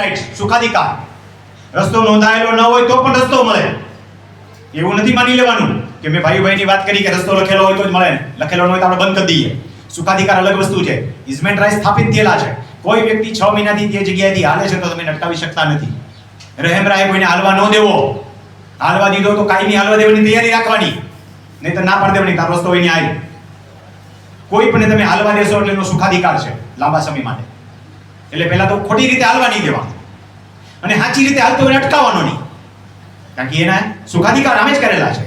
Rights સુખાધિકાર રસ્તો નોંધાયેલો ન હોય તો પણ રસ્તો મળે. એવું નથી માની લેવાનું કે મેં ભાઈ ભાઈની વાત કરી કે રસ્તો લખેલો હોય તો જ મળે. લખેલો ન હોય તો આપણે બંધ કરી દઈએ. સુખાધિકાર અલગ વસ્તુ છે. ઇઝમેન્ટ રાઈટ સ્થાપિત થયેલા છે. કોઈ વ્યક્તિ છ મહિનાથી તે જગ્યાએથી હાલે છે તો તમે અટકાવી શકતા નથી. રહેમ રાય કોઈને હાલવા ન દેવો. હાલવા દીધો તો કાંઈ નહીં હાલવા દેવાની તૈયારી રાખવાની. નહીં તો ના પાડી દેવાની તારો રસ્તો હોય ન્યાય કોઈ પણ તમે હાલવા દેશો એટલે એનો સુખાધિકાર છે લાંબા સમય માટે. એટલે પહેલા તો ખોટી રીતે હાલવા નહીં દેવા. અને સાચી રીતે હાલતો એને અટકાવવાનો નહીં. કારણ કે એના સુખાધિકાર આમે જ કરેલા છે.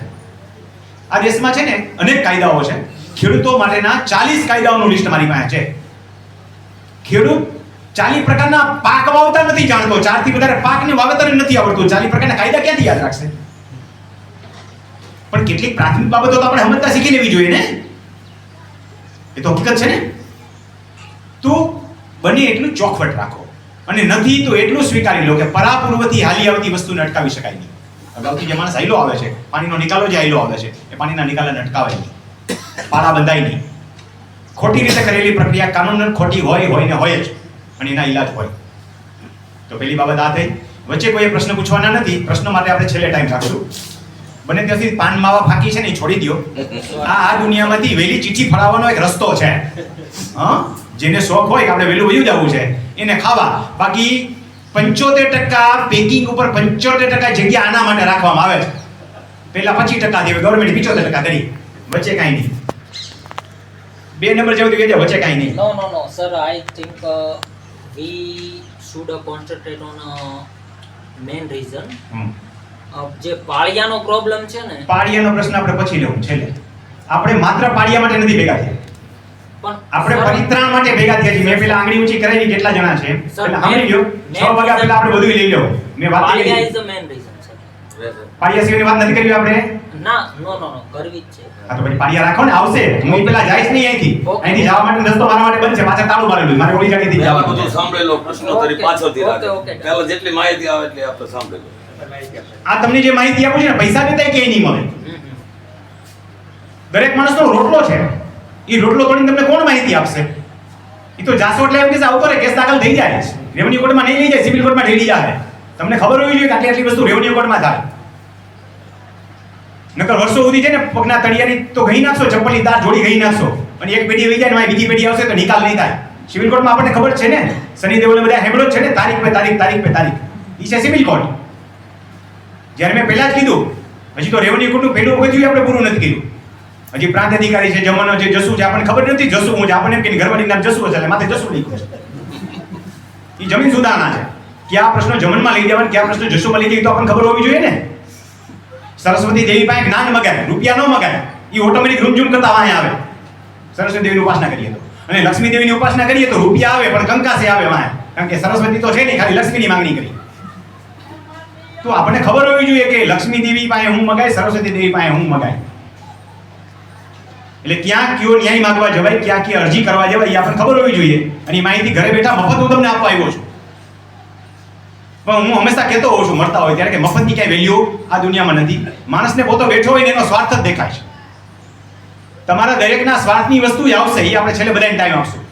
આ દેશમાં છે ને અનેક કાયદાઓ છે. ખેડૂતો માટેના ચાલીસ કાયદાઓનું લિસ્ટ મારી પાસે છે. ખેડૂત ચાલીસ પ્રકારના પાક વાવતા નથી જાણતો. ચારથી વધારે પાકને વાવેતર નથી આવડતું. ચાલીસ પ્રકારના કાયદા ક્યાંથી યાદ રાખશે? પણ કેટલીક પ્રાથમિક બાબતો તો આપણે સમજતા શીખી લેવી જોઈએ ને? એ તો હકીકત છે ને? તો બને એટલું ચોખવટ રાખો. અને નથી તો એટલું સ્વીકારી લો કે પરાપૂર્વથી હાલી આવતી વસ્તુને અટકાવી શકાય નહીં. અગાઉથી જે માણસ આયલો આવે છે, પાણીનો નિકાલો જે હાઈલો આવે છે, એ પાણીના નિકાલને અટકાવે નહીં. પાળા બંધાય નહીં. ખોટી રીતે કરેલી પ્રક્રિયા કાનૂન ખોટી હોય હોય ને હોય જ, અને એના ઈલાજ હોય. તો પહેલી બાબત આ થઈ. વચ્ચે કોઈ પ્રશ્ન પૂછવાના નથી. પ્રશ્ન માટે આપણે છેલ્લે ટાઈમ રાખશું. બને ત્યાંથી પાન માવા ફાંકી છે ને છોડી દો આ આ દુનિયામાંથી વહેલી ચીઠી ફળાવવાનો એક રસ્તો છે. હા? જેને શોખ હોય કે આપણે વહેલું વયું જવું છે એને ખાવા. બાકી પંચોતેર ટકા પેકિંગ ઉપર પંચોતેર ટકા જગ્યા આના માટે રાખવામાં આવે છે. પહેલા પચીસ ટકા દેવી ગવર્મેન્ટ પિચોતેર ટકા કરી. વચ્ચે કાંઈ નહીં. બે નંબર જેવું કહેજો વચ્ચે કાંઈ નહીં. No no no sir I think we should concentrate on concentrate reason જે પાળિયાનો પ્રોબ્લેમ છે ને પાળિયાનો પ્રશ્ન આપણે પછી લેવું છેલ્લે. આપણે માત્ર પાળિયા માટે નથી ભેગા થયા. આપણે પરિત્રાણ માટે ભેગા થયા છીએ. મેં પેલા આંગળી ઊંચી કરાવી કેટલા જણા છે? એટલે સાંભળી લ્યો. છ વાગ્યા પહેલા આપણે બધું લઈ લો મેં વાત કરી. સિવાયની વાત નથી કરી આપણે? ના નો નો નો કરવી જ છે. હા તો પછી પાળિયા રાખો ને આવશે. હું પેલા જઈશ નહીં અહીંથી. અહીંથી જવા માટે રસ્તો મારા માટે બંધ છે. પાછળ તાળું મારેલું મારે ઓલી ગાડીથી મેં આ બધું. સાંભળેલો પ્રશ્નોત્તરી Okay. પાછળથી રાખે. પહેલા જેટલી માહિતી આવે એટલે આપણે સાંભળેલું આ તમને જે માહિતી આપું છે ને પૈસા દેતા કે નહીં મળે. દરેક માણસનો રોટલો છે. એ રોટલો તોડીને તમને કોણ માહિતી આપશે? એ તો જાસો એટલે એમ કે આવું કરે કેસ દાખલ થઈ જાય રેવન્યુ કોર્ટમાં નહીં લઈ જાય સિવિલ કોર્ટમાં ઢેલી જાય. તમને ખબર હોવી જોઈએ કે આટલી આટલી વસ્તુ રેવન્યુ કોર્ટમાં થાય. નકર વર્ષો સુધી છે ને પગના તળિયાની તો ગઈ નાખશો, ચપ્પલની તાર જોડી ગઈ નાખશો. અને એક પેઢી વહી જાય ને બીજી પેઢી આવશે તો નિકાલ નહીં થાય. સિવિલ કોર્ટમાં આપણને ખબર છે ને શનિ દેવલે બધા હેમડો છે ને, તારીખ પે તારીખ તારીખ પે તારીખ. એ છે સિવિલ કોર્ટ જ્યારે મેં પહેલા જ કીધું, હજી તો રેવન્યુ કોર્ટનું પેલું પગથિયું આપણે પૂરું નથી કર્યું. હજી પ્રાંત અધિકારી છે જમવાનો જે જસુ છે, આપણને ખબર નથી જસુ હું છે આપણને એમ કે ઘરવાળી નામ જસુ હશે માથે જસુ લખ્યું છે. એ જમીન સુધારણા છે. કે આ પ્રશ્ન જમનમાં લઈ જવાનું કે આ પ્રશ્ન જસુમાં લઈ જાય તો આપણને ખબર હોવી જોઈએ ને. સરસ્વતી દેવી પાસે જ્ઞાન મગાય રૂપિયા ન મગાય એ ઓટોમેટિક રૂમઝૂમ કરતા વાંહે આવે. સરસ્વતી દેવીની ઉપાસના કરીએ તો. અને લક્ષ્મી દેવીની ઉપાસના કરીએ તો રૂપિયા આવે, પણ કંકાસે આવે વાંહે. કારણ કે સરસ્વતી તો છે નહીં, ખાલી લક્ષ્મીની માંગણી કરી. તો આપણને ખબર હોવી જોઈએ કે લક્ષ્મી દેવી પાસે હું મગાય, સરસ્વતી દેવી પાસે હું મગાય. એટલે ક્યાં કયો ન્યાય માંગવા જવાય, ક્યાં ક્યાં અરજી કરવા જવાય, એ આપણને ખબર હોવી જોઈએ. અને એ માહિતી ઘરે બેઠા મફત હું તમને આપવા આવ્યો છું. પણ હું હંમેશા કહેતો હોઉં છું મળતા હોય ત્યારે કે મફતની ક્યાંય વેલ્યુ આ દુનિયામાં નથી. માણસને પોતો બેઠો હોય એનો સ્વાર્થ જ દેખાય છે. તમારા દરેકના સ્વાર્થની વસ્તુ જ આવશે, એ આપણે છેલ્લે બધાને ટાઈમ આપશું.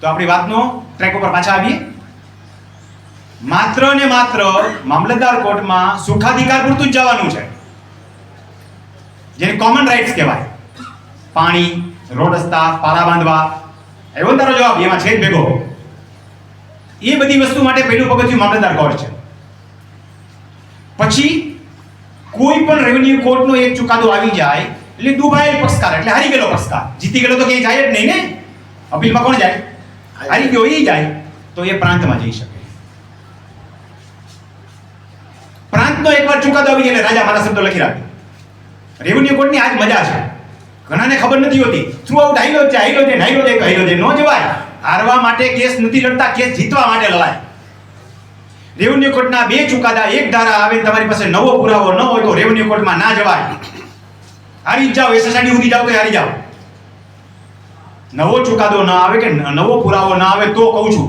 તો આપણી વાતનો ટ્રેક ઉપર પાછા આવીએ. માત્ર ને માત્ર મામલતદાર કોર્ટમાં સુખાધિકાર પૂરતું જ જવાનું છે. જેને કોમન રાઇટ્સ કહેવાય. પાણી, રોડ રસ્તા પારા બાંધવા. એવો તારો જવાબ? એમાં છે જ ભેગો. એ બધી વસ્તુ માટે પહેલું પગથિયું મામલતદાર કોર્ટ છે. પછી કોઈ પણ રેવન્યુ કોર્ટનો એક ચુકાદો આવી જાય, એટલે ડૂબાયેલ પક્ષકાર, એટલે હારી ગયેલો પક્ષકાર. જીતી ગયેલો તો ક્યાંય જાય જ નહીં ને? અપીલમાં કોણ જાય? હારી ગયો, એ જાય. તો એ પ્રાંતમાં જઈ શકે. પ્રાંતનો એકવાર ચુકાદો આવી જાય રાજા મારા શબ્દો લખી રાખે રેવન્યુ કોર્ટની આજ મજા છે. ઘણાને ખબર નથી હોતી. થ્રુ આઉટ હાઈલો છે હાઈલો છે હાઈલો છે હાઈલો છે નો જવાય. હારવા માટે કેસ નથી લડતા, કેસ જીતવા માટે લડાય રેવન્યુ કોર્ટના બે ચુકાદા, એક ધારા આવે તમારી પાસે નવો પુરાવો ન હોય તો રેવન્યુ કોર્ટમાં ના જવાય. હારી જાઓ એસએસઆઈડી સુધી જાઓ તો હારી જાઓ? નવો ચુકાદો ન આવે કે નવો પુરાવો ન આવે તો કહું છું.